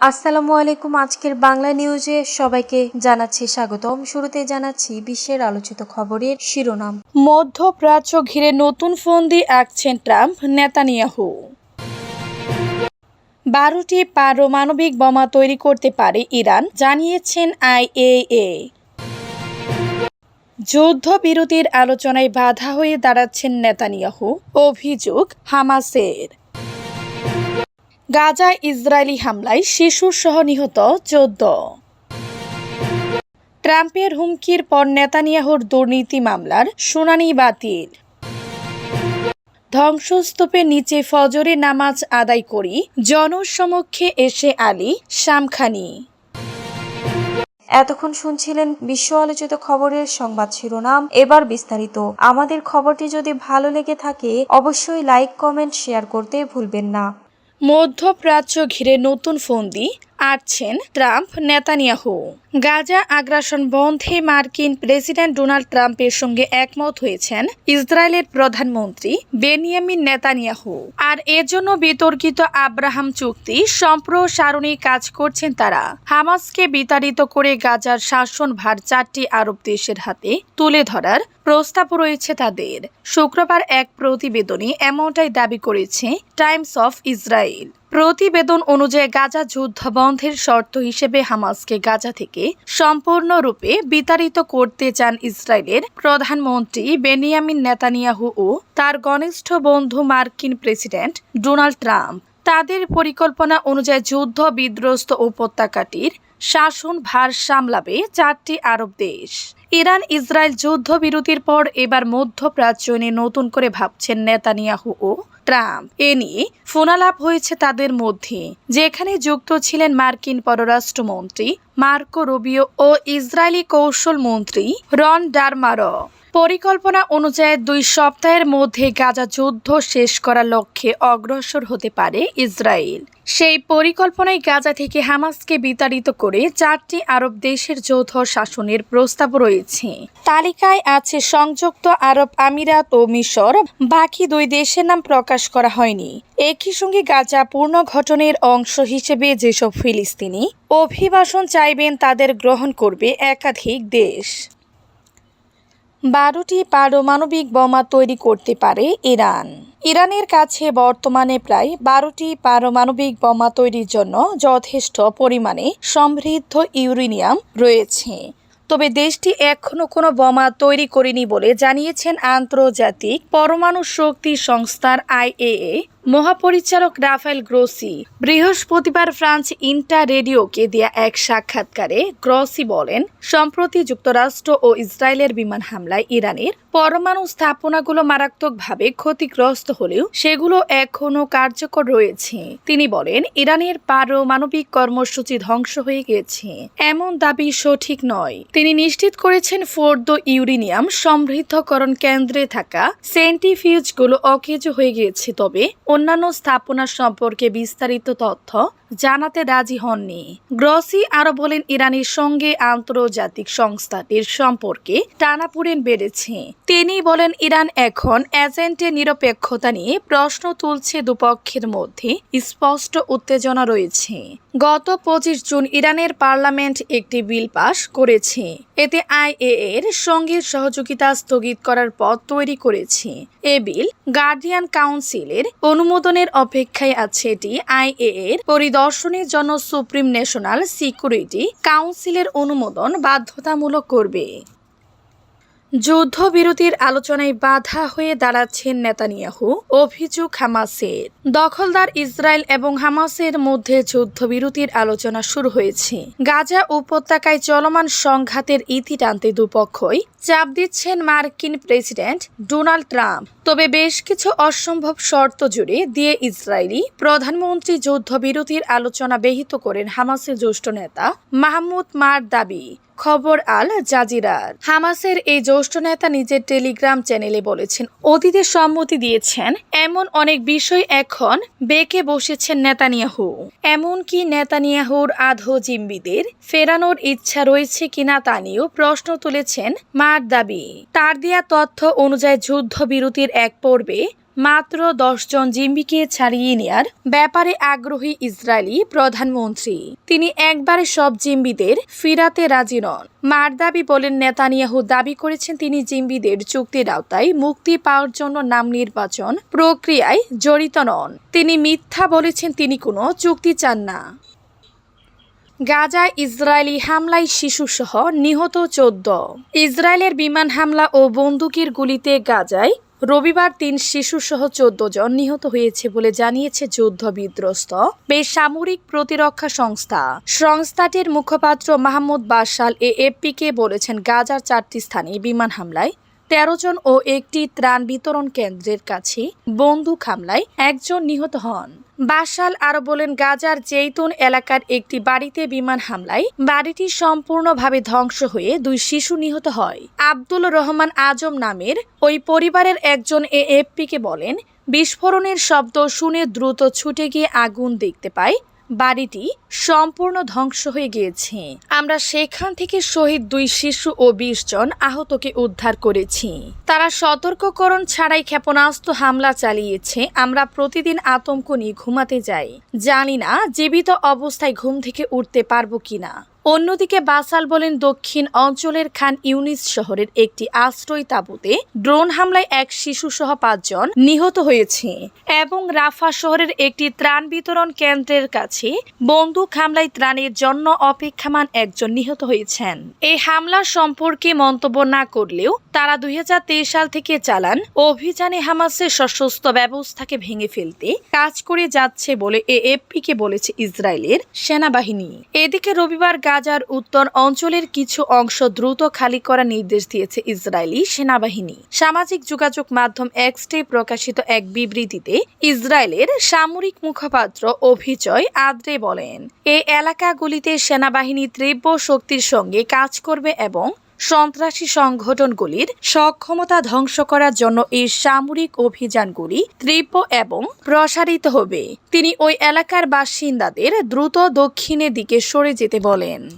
আসসালামু আলাইকুম। আজকের বাংলা নিউজে সবাইকে জানাচ্ছি স্বাগতম। শুরুতে জানাচ্ছি বিশ্বের আলোচিত খবরের শিরোনাম। মধ্যপ্রাচ্য ঘিরে নতুন ফন্দি আঁকছেন ট্রাম্প, নেতানিয়াহু। বারোটি পারমাণবিক বোমা তৈরি করতে পারে ইরান, জানিয়েছেন আইএএ। যুদ্ধবিরতির আলোচনায় বাধা হয়ে দাঁড়াচ্ছেন নেতানিয়াহু। অভিযোগ, হামাসের। গাজা ইসরায়েলি হামলায় শিশুসহ নিহত চোদ্দ। ট্রাম্পের হুমকির পর নেতানিয়াহুর দুর্নীতি মামলার শুনানি বাতিল। ধ্বংসস্তূপের নিচে ফজরে নামাজ আদায় করি জনসমক্ষে এসে আলী শামখানি। এতক্ষণ শুনছিলেন বিশ্ব আলোচিত খবরের সংবাদ শিরোনাম। এবার বিস্তারিত। আমাদের খবরটি যদি ভালো লেগে থাকে, অবশ্যই লাইক, কমেন্ট, শেয়ার করতে ভুলবেন না। মধ্যপ্রাচ্য ঘিরে নতুন ফন্দি আটছেন ট্রাম্প, নেতানিয়াহু। গাজা আগ্রাসন বন্ধে মার্কিন প্রেসিডেন্ট ডোনাল্ড ট্রাম্পের সঙ্গে একমত হয়েছেন ইসরায়েলের প্রধানমন্ত্রী বেনিয়ামিন নেতানিয়াহু। আর এজন্য বিতর্কিত আব্রাহাম চুক্তি সম্প্রসারণে কাজ করছেন তারা। হামাসকে বিতাড়িত করে গাজার শাসনভার চারটি আরব দেশের হাতে তুলে ধরার প্রস্তাব রয়েছে তাদের। শুক্রবার এক প্রতিবেদনে এমনটাই দাবি করেছে টাইমস অফ ইসরায়েল। প্রতিবেদন অনুযায়ী গাজা যুদ্ধ বন্ধের শর্ত হিসেবে হামাসকে গাজা থেকে সম্পূর্ণরূপে বিতাড়িত করতে চান ইসরায়েলের প্রধানমন্ত্রী বেনিয়ামিন নেতানিয়াহু ও তার ঘনিষ্ঠ বন্ধু মার্কিন প্রেসিডেন্ট ডোনাল্ড ট্রাম্প। তাদের পরিকল্পনা অনুযায়ী যুদ্ধ বিধ্বস্ত উপত্যকাটির শাসন ভার সামলাবে চারটি আরব দেশ। ইরান ইসরায়েল যুদ্ধবিরতির পর এবার মধ্যপ্রাচ্য নিয়ে নতুন করে ভাবছেন নেতানিয়াহু ও ট্রাম্প। এ নিয়ে ফোনালাপ হয়েছে তাদের মধ্যে, যেখানে যুক্ত ছিলেন মার্কিন পররাষ্ট্রমন্ত্রী মার্কো রুবিও ও ইসরায়েলি কৌশল মন্ত্রী রন ডারমারো পরিকল্পনা অনুযায়ী দুই সপ্তাহের মধ্যে গাজা যুদ্ধ শেষ করার লক্ষ্যে অগ্রসর হতে পারে ইসরায়েল। সেই পরিকল্পনায় গাজা থেকে হামাসকে বিতাড়িত করে চারটি আরব দেশের যৌথ শাসনের প্রস্তাব রয়েছে। তালিকায় আছে সংযুক্ত আরব আমিরাত ও মিশর। বাকি দুই দেশের নাম প্রকাশ করা হয়নি। একই সঙ্গে গাজা পুনর্গঠনের অংশ হিসেবে যেসব ফিলিস্তিনি অভিবাসন চাইবেন তাদের গ্রহণ করবে একাধিক দেশ। বারোটি পারমাণবিক বোমা তৈরি করতে পারে ইরান। ইরানের কাছে বর্তমানে প্রায় বারোটি পারমাণবিক বোমা তৈরির জন্য যথেষ্ট পরিমাণে সমৃদ্ধ ইউরেনিয়াম রয়েছে। তবে দেশটি এখনও কোনো বোমা তৈরি করেনি বলে জানিয়েছেন আন্তর্জাতিক পরমাণু শক্তি সংস্থার আইএএ। মহাপরিচালক রাফেল গ্রোসি, বৃহস্পতিবার ফ্রান্স ইন্টার রেডিওকে দেয়া এক সাক্ষাৎকারে গ্রসি বলেন, সম্প্রতি যুক্তরাষ্ট্র ও ইসরায়েলের বিমান হামলায় ইরানের পরমাণু স্থাপনাগুলো মারাত্মকভাবে ক্ষতিগ্রস্ত হলেও সেগুলো এখনও কার্যকর রয়েছে। তিনি বলেন, ইরানের পারমাণবিক কর্মসূচি ধ্বংস হয়ে গেছে। এমন দাবি সঠিক নয়। তিনি নিশ্চিত করেছেন, ফোর্দ ইউরেনিয়াম সমৃদ্ধকরণ কেন্দ্রে থাকা সেন্টিফিউজগুলো অকেজ হয়ে গিয়েছে তবে অন্যান্য স্থাপনা সম্পর্কে বিস্তারিত তথ্য জানাতে রাজি হননি। গ্রসি আরও বলেন, ইরানের সঙ্গে আন্তর্জাতিক সংস্থাটির সম্পর্কে টানাপুরেন বেড়েছে। তিনি বলেন, ইরান এখন এজেন্টের নিরপেক্ষতা নিয়ে প্রশ্ন তুলছে দুপক্ষের মধ্যে। স্পষ্ট উত্তেজনা রয়েছে। গত পঁচিশ জুন ইরানের পার্লামেন্ট একটি বিল পাশ করেছে। এতে আইএ এর সঙ্গে সহযোগিতা স্থগিত করার পথ তৈরি করেছে। এ বিল গার্ডিয়ান কাউন্সিলের অনুমোদনের অপেক্ষায় আছে এটি আইএ এর পরিদর্শনের জন্য সুপ্রিম ন্যাশনাল সিকিউরিটি কাউন্সিলের অনুমোদন বাধ্যতামূলক করবে। যুদ্ধবিরতির আলোচনায় বাধা হয়ে দাঁড়াচ্ছেন নেতানিয়াহু, অভিযোগ হামাসের। দখলদার ইসরায়েল এবং হামাসের মধ্যে যুদ্ধবিরতির আলোচনা শুরু হয়েছে। গাজা উপত্যকায় চলমান সংঘাতের ইতি টানতে দুপক্ষই চাপ দিচ্ছেন মার্কিন প্রেসিডেন্ট ডোনাল্ড ট্রাম্প। তবে বেশ কিছু অসম্ভব শর্ত জুড়ে দিয়ে ইসরায়েলি প্রধানমন্ত্রী যুদ্ধবিরতির আলোচনা ব্যাহত করেন হামাসের জ্যেষ্ঠ নেতা মাহমুদ মার দাবি। খবর আল জাজিরার। হামাসের এই জ্যেষ্ঠ নেতা নিজের টেলিগ্রাম চ্যানেলে বলেছেন অতীতে সম্মতি দিয়েছেন, এমন অনেক বিষয় এখন বেঁকে বসেছেন নেতানিয়াহু। এমনকি নেতানিয়াহুর আধো জিম্বিদের ফেরানোর ইচ্ছা রয়েছে কিনা তা নিয়েও প্রশ্ন তুলেছেন মার দাবি। তার দেয়া তথ্য অনুযায়ী যুদ্ধবিরতির এক পর্বে মাত্র দশজন জিম্বিকে ছাড়িয়ে নেয়ার ব্যাপারে আগ্রহী ইসরায়েলি প্রধানমন্ত্রী। তিনি একবারে সব জিম্বিদের ফিরাতে রাজি নন। মারদাবি বলেন নেতানিয়াহু দাবি করেছেন তিনি জিম্বিদের চুক্তির আওতায় মুক্তি পাওয়ার জন্য নাম নির্বাচন প্রক্রিয়ায় জড়িত নন। তিনি মিথ্যা বলেছেন তিনি কোনো চুক্তি চান না। গাজায় ইসরায়েলি হামলায় শিশুসহ নিহত চোদ্দ। ইসরায়েলের বিমান হামলা ও বন্দুকের গুলিতে গাজায় রবিবার তিন শিশুসহ চোদ্দ জন নিহত হয়েছে বলে জানিয়েছে যুদ্ধ বিধ্বস্ত বেসামরিক প্রতিরক্ষা সংস্থা। সংস্থাটির মুখপাত্র মাহমুদ বাসাল এ এফপিকে বলেছেন, গাজার চারটি স্থানে বিমান হামলায় তেরো জন ও একটি ত্রাণ বিতরণ কেন্দ্রের কাছে বন্দুক হামলায় একজন নিহত হন। বাসাল আরও বলেন, গাজার জেইতুন এলাকার একটি বাড়িতে বিমান হামলায় বাড়িটি সম্পূর্ণভাবে ধ্বংস হয়ে দুই শিশু নিহত হয়। আব্দুল রহমান আজম নামের ওই পরিবারের একজন এএফপিকে বলেন, বিস্ফোরণের শব্দ শুনে দ্রুত ছুটে গিয়ে আগুন দেখতে পায় বাড়িটি সম্পূর্ণ ধ্বংস হয়ে গিয়েছে। আমরা সেখান থেকে শহীদ দুই শিশু ও বিশ জন আহতকে উদ্ধার করেছি। তারা সতর্ককরণ ছাড়াই ক্ষেপণাস্ত্র হামলা চালিয়েছে। আমরা প্রতিদিন আতঙ্ক নিয়ে ঘুমাতে যাই। জানি না জীবিত অবস্থায় ঘুম থেকে উঠতে পারব কিনা। অন্যদিকে বাসাল বলেন দক্ষিণ অঞ্চলের খান ইউনিস শহরের একটি আশ্রয় তাঁবুতে ড্রোন হামলায় এক শিশু সহ পাঁচজন নিহত হয়েছে এবং রাফা শহরের একটি ত্রাণ বিতরণ কেন্দ্রের কাছে বন্দুক হামলায় ত্রাণের জন্য অপেক্ষামান একজন নিহত হয়েছেন। এই হামলা সম্পর্কে মন্তব্য না করলেও তারা দুই হাজার তেইশ সাল থেকে চালান অভিযানে হামাসের সশস্ত্র ব্যবস্থাকে ভেঙে ফেলতে কাজ করে যাচ্ছে বলে এএফপিকে বলেছে ইসরায়েলের সেনাবাহিনী। এদিকে রবিবার গাজার উত্তর অঞ্চলের কিছু অংশ দ্রুত খালি করার নির্দেশ দিয়েছে ইসরায়েলি সেনাবাহিনী। সামাজিক যোগাযোগ মাধ্যম এক্সটে প্রকাশিত এক বিবৃতিতে ইসরায়েলের সামরিক মুখপাত্র অভিজয় আদ্রে বলেন এই এলাকাগুলিতে সেনাবাহিনী তীব্র শক্তির সঙ্গে কাজ করবে এবং সন্ত্রাসী সংগঠনগুলির সক্ষমতা ধ্বংস করার জন্য এই সামরিক অভিযানগুলি তীব্র এবং প্রসারিত হবে। তিনি ওই এলাকার বাসিন্দাদের দ্রুত দক্ষিণের দিকে সরে যেতে বলেন।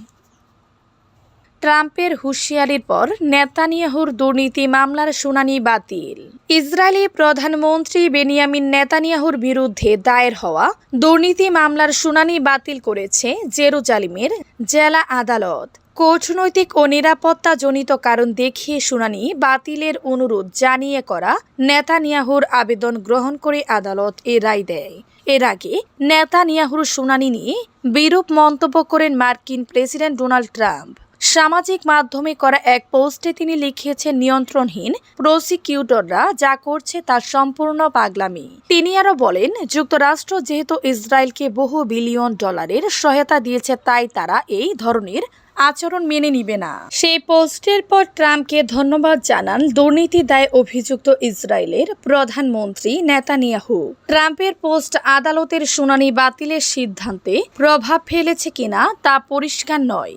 ট্রাম্পের হুঁশিয়ারির পর নেতানিয়াহুর দুর্নীতি মামলার শুনানি বাতিল। ইসরায়েলি প্রধানমন্ত্রী বেনিয়ামিন নেতানিয়াহুর বিরুদ্ধে দায়ের হওয়া দুর্নীতি মামলার শুনানি বাতিল করেছে জেরুজালিমের জেলা আদালত। কূটনৈতিক ও নিরাপত্তাজনিত কারণ দেখিয়ে শুনানি বাতিলের অনুরোধ জানিয়ে করা নেতানিয়াহুর আবেদন গ্রহণ করে আদালত এ রায় দেয়। এর আগে নেতানিয়াহুর শুনানি নিয়ে বিরূপ মন্তব্য করেন মার্কিন প্রেসিডেন্ট ডোনাল্ড ট্রাম্প। সামাজিক মাধ্যমে করা এক পোস্টে তিনি লিখিয়েছেন, নিয়ন্ত্রণহীন প্রসিকিউটররা যা করছে তা সম্পূর্ণ পাগলামি। তিনি আরও বলেন, যুক্তরাষ্ট্র যেহেতু ইসরায়েলকে বহু বিলিয়ন ডলারের সহায়তা দিয়েছে, তাই তারা এই ধরনের আচরণ মেনে নিবে না। সেই পোস্টের পর ট্রাম্পকে ধন্যবাদ জানান দুর্নীতি দায়ে অভিযুক্ত ইসরায়েলের প্রধানমন্ত্রী নেতানিয়াহু। ট্রাম্পের পোস্ট আদালতের শুনানি বাতিলের সিদ্ধান্তে প্রভাব ফেলেছে কিনা তা পরিষ্কার নয়।